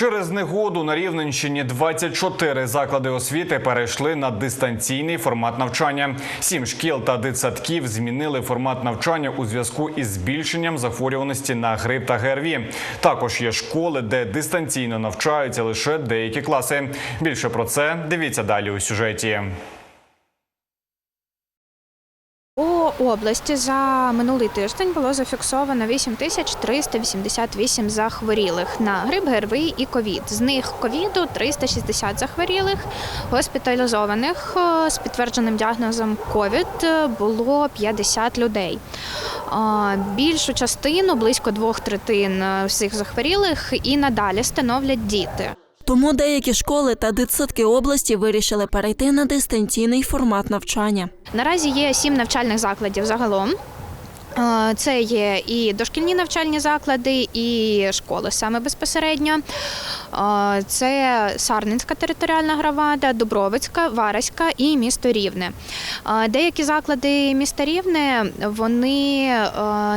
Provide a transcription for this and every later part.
Через негоду на Рівненщині 24 заклади освіти перейшли на дистанційний формат навчання. Сім шкіл та дитсадків змінили формат навчання у зв'язку із збільшенням захворюваності на грип та ГРВІ. Також є школи, де дистанційно навчаються лише деякі класи. Більше про це дивіться далі у сюжеті. У області за минулий тиждень було зафіксовано 8388 захворілих на грип, ГРВІ і ковід. З них ковіду 360 захворілих, госпіталізованих е, з підтвердженим діагнозом ковід е, було 50 людей. Більшу частину, близько двох третин е, всіх захворілих, і надалі становлять діти. Тому деякі школи та дитсадки області вирішили перейти на дистанційний формат навчання. Наразі є сім навчальних закладів загалом. Це є і дошкільні навчальні заклади, і школи саме безпосередньо. Це Сарненська територіальна громада, Дубровицька, Вараська і місто Рівне. Деякі заклади міста Рівне вони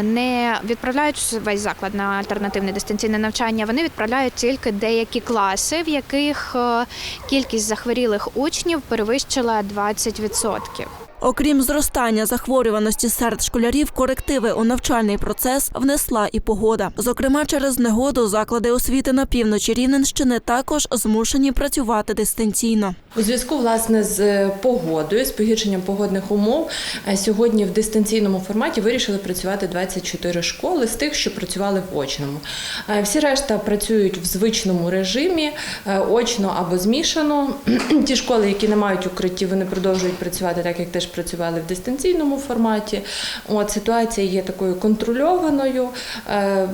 не відправляють весь заклад на альтернативне дистанційне навчання. Вони відправляють тільки деякі класи, в яких кількість захворілих учнів перевищила 20%. Окрім зростання захворюваності серед школярів, корективи у навчальний процес внесла і погода. Зокрема, через негоду заклади освіти на півночі Рівненщини також змушені працювати дистанційно. У зв'язку власне з погодою, з погіршенням погодних умов, е, сьогодні в дистанційному форматі вирішили працювати 24 школи з тих, що працювали в очному. Е, Всі решта працюють в звичному режимі, е, очно або змішано. Ті школи, які не мають укриттів, вони продовжують працювати так, як теж працювали в дистанційному форматі. От ситуація є такою контрольованою. е,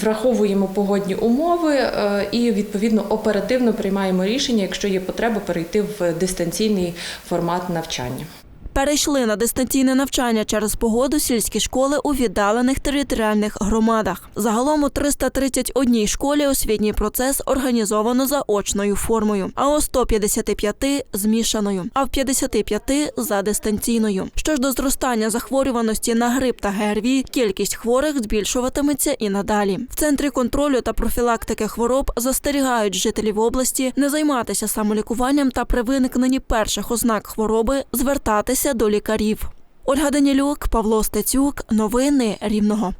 Враховуємо погодні умови е, і відповідно оперативно приймаємо рішення, якщо є потреба перейти в дистанційний формат навчання. Перейшли на дистанційне навчання через погоду сільські школи у віддалених територіальних громадах. Загалом у 331 школі освітній процес організовано за очною формою, а у 155 – змішаною, а в 55 – за дистанційною. Що ж до зростання захворюваності на грип та ГРВІ, кількість хворих збільшуватиметься і надалі. В центрі контролю та профілактики хвороб застерігають жителів області не займатися самолікуванням та при виникненні перших ознак хвороби звертатися до лікарів. Ольга Данілюк, Павло Стецюк. Новини Рівного.